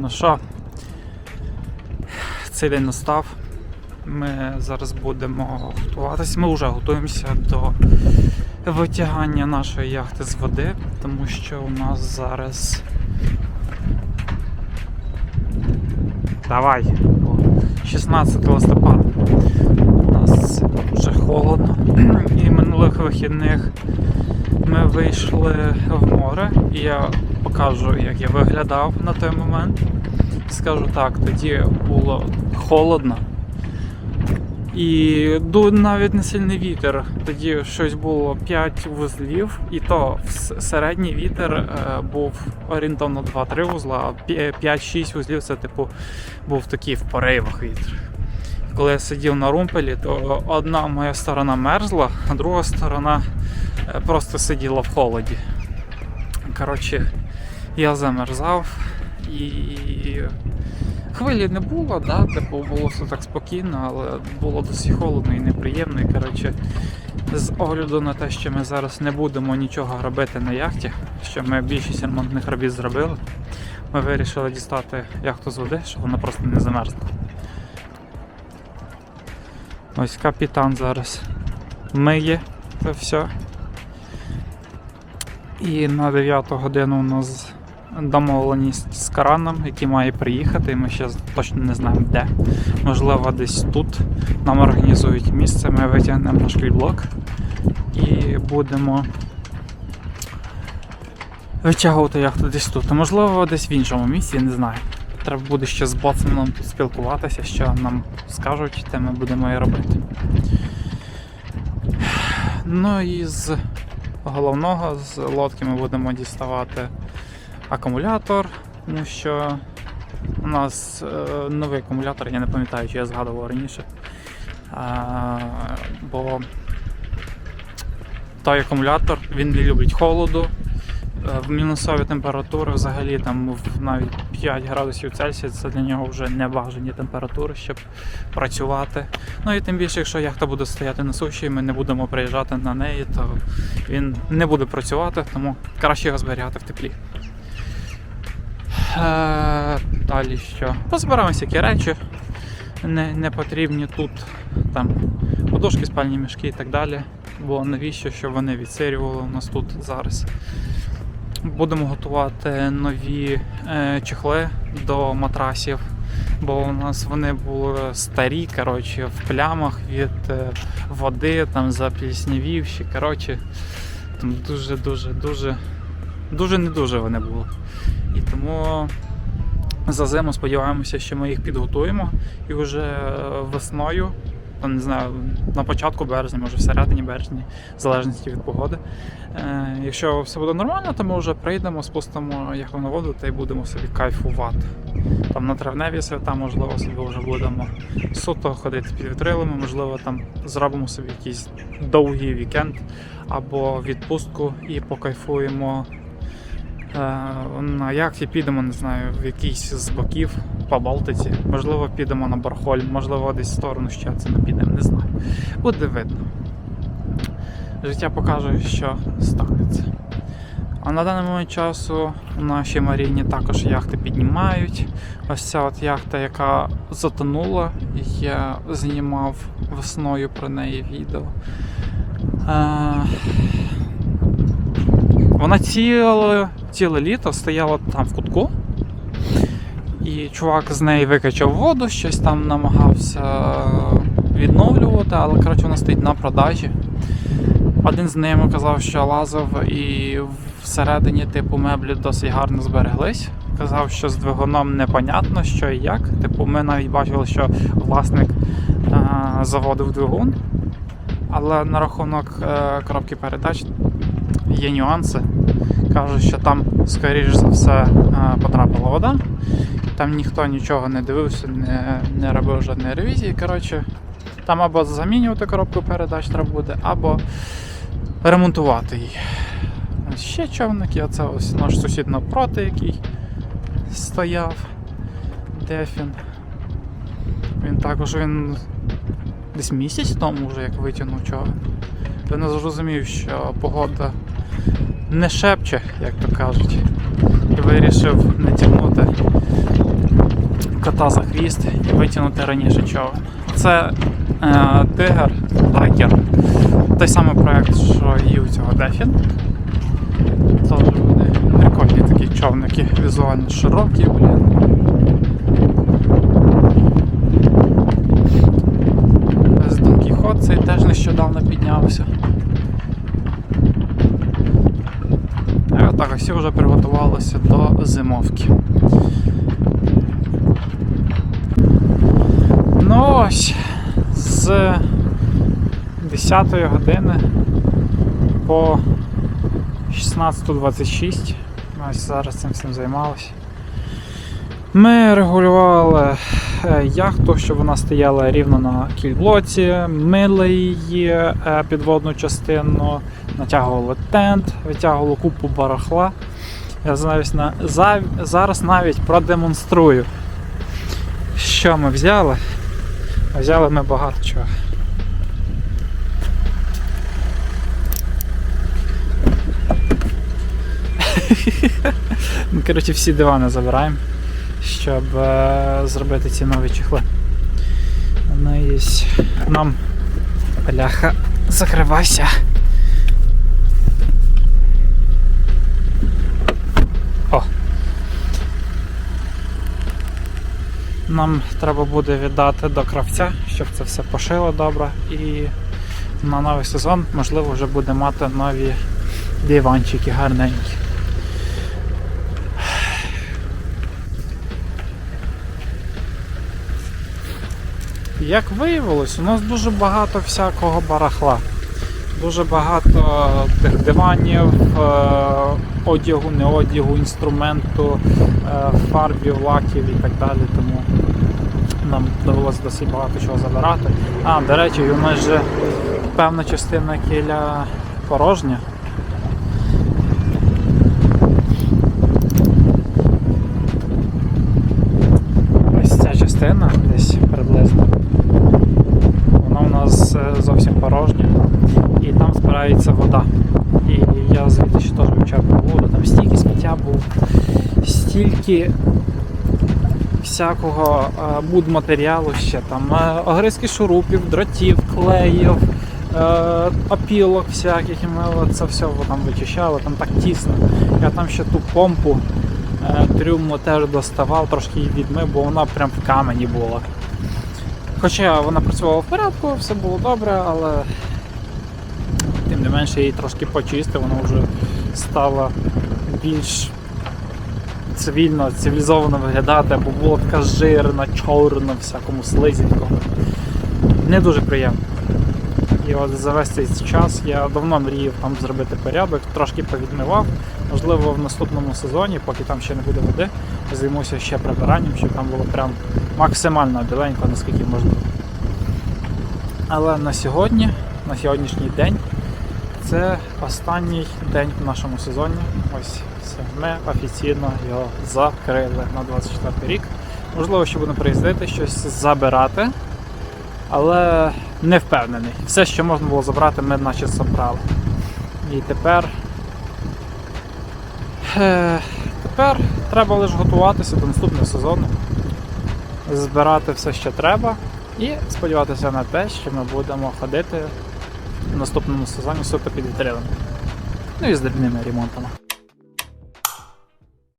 Ну що, цей день настав. Ми зараз будемо готуватися. Ми вже готуємося до витягання нашої яхти з води, тому що у нас зараз. Давай! 16 листопада. У нас вже холодно. І минулих вихідних ми вийшли в море, і я покажу, як я виглядав на той момент. Скажу так, тоді було холодно. І навіть не сильний вітер. Тоді щось було 5 вузлів, і то середній вітер е, був орієнтовно 2-3 вузла, а 5-6 вузлів це типу був такий в поривах вітер. Коли я сидів на румпелі, то одна моя сторона мерзла, а друга сторона е, просто сиділа в холоді. Коротше, я замерзав і хвилі не було, да? типу було все так спокійно, але було досить холодно і неприємно. І, коротше, з огляду на те, що ми зараз не будемо нічого робити на яхті, що ми більшість ремонтних робіт зробили, ми вирішили дістати яхту з води, щоб вона просто не замерзла. Ось капітан зараз миє це все. І на 9 годину у нас домовленість з Караном, який має приїхати, ми ще точно не знаємо де. Можливо, десь тут нам організують місце, ми витягнемо наш кліблок і будемо витягувати яхту десь тут. А можливо, десь в іншому місці, не знаю. Треба буде ще з боцманом спілкуватися, що нам скажуть, те ми будемо і робити. Ну і з головного з лодки ми будемо діставати акумулятор, тому що у нас е, новий акумулятор, я не пам'ятаю, чи я згадував раніше. А, бо той акумулятор він не любить холоду. Е, В мінусові температури взагалі там навіть 5 градусів Цельсія це для нього вже небажані температури, щоб працювати. Ну і тим більше, якщо яхта буде стояти на суші, і ми не будемо приїжджати на неї, то він не буде працювати, тому краще його зберігати в теплі. Е, Далі що? Позбираємо всякі речі, не, не потрібні тут там подушки, спальні мішки і так далі. Бо навіщо, щоб вони відсирювали у нас тут зараз. Будемо готувати нові е, чехли до матрасів, бо у нас вони були старі, коротше, в плямах від е, води, там запліснявівші. Коротше, там дуже, дуже, дуже, дуже не дуже вони були. І тому за зиму сподіваємося, що ми їх підготуємо і вже е, весною, там, не знаю, на початку березня, може всередині березня, в залежності від погоди. Е, якщо все буде нормально, то ми вже прийдемо, спустимо яхту на воду та й будемо собі кайфувати. Там на травневі свята, можливо, собі вже будемо суто ходити під вітрилами, можливо, там зробимо собі якийсь довгий вікенд або відпустку і покайфуємо Е, на яхті підемо, не знаю, в якийсь з боків по Балтиці. Можливо, підемо на Бархольм, можливо, десь в сторону ще це не підемо, не знаю. Буде видно. Життя покаже, що станеться. А на даний момент часу у нашій маріні також яхти піднімають. Ось ця от яхта, яка затонула, я знімав весною про неї відео. Е, вона ціле, ціле літо стояла там в кутку. І чувак з неї викачав воду, щось там намагався відновлювати, але коротше вона стоїть на продажі. Один з ними казав, що лазив і всередині типу меблі досить гарно збереглись. Казав, що з двигуном непонятно, що і як. Типу, ми навіть бачили, що власник а, заводив двигун. Але на рахунок е, коробки передач є нюанси. Кажуть, що там, скоріш за все, е, потрапила вода. Там ніхто нічого не дивився, не, не робив жодної ревізії. Коротше, там або замінювати коробку передач треба буде, або ремонтувати її. Ще човник, є це ось наш сусід навпроти, який стояв. Дефін. Він також він десь місяць тому вже як витягнув човен. Він зрозумів, що погода не шепче, як то кажуть. І вирішив не тягнути кота за хвіст і витягнути раніше човен. Це е, Тигр Лайкер. Той самий проект, що і у цього Дефін. Теж вони прикольні такі човники, візуально широкі, блін. З Дон Кіхот цей теж нещодавно піднявся. І отак всі вже приготувалися до зимовки. Ну ось з 10 години по 16.26. Ось зараз цим всім займалися. Ми регулювали е, яхту, щоб вона стояла рівно на кільблоці, мили її е, підводну частину, натягували тент, витягували купу барахла. Я зараз, на, зараз навіть продемонструю, що ми взяли. Взяли ми багато чого. Ми, коротше, всі дивани забираємо, щоб е, зробити ці нові чехли. І нам бляха закривайся. Нам треба буде віддати до кравця, щоб це все пошило добре. І на новий сезон, можливо, вже буде мати нові диванчики гарненькі. Як виявилось, у нас дуже багато всякого барахла. Дуже багато тих диванів, е, одягу, не одягу, інструменту, е, фарбів, лаків і так далі. Тому нам довелося досить багато чого забирати. А, до речі, у нас же певна частина кіля порожня. Ось ця частина десь приблизно. Вона у нас е, зовсім порожня. І там збирається вода. І я звідти ще теж вивчав воду, там стільки сміття було, стільки всякого е, будматеріалу ще там, е, огризки шурупів, дротів, клеїв, е, опілок всяких, і ми це все там вичищали, там так тісно. Я там ще ту помпу трюму теж доставав, трошки її відмив, бо вона прям в камені була. Хоча вона працювала в порядку, все було добре, але тим не менше її трошки почистив, вона вже стала більш цивільно, цивілізовано виглядати, бо була така жирна, чорна, всякому слизінькому. Не дуже приємно. І от за весь цей час я давно мріяв там зробити порядок, трошки повідмивав. Можливо, в наступному сезоні, поки там ще не буде води, займуся ще прибиранням, щоб там було прям максимально біленько, наскільки можливо. Але на сьогодні, на сьогоднішній день, це останній день в нашому сезоні. Ось все. Ми офіційно його закрили на 24 рік. Можливо, ще будемо приїздити, щось забирати, але не впевнений. Все, що можна було забрати, ми наче забрали. І тепер. Е, тепер треба лише готуватися до наступного сезону, збирати все, що треба, і сподіватися на те, що ми будемо ходити наступному сезоні суто під вітрилами. Ну і з дрібними ремонтами.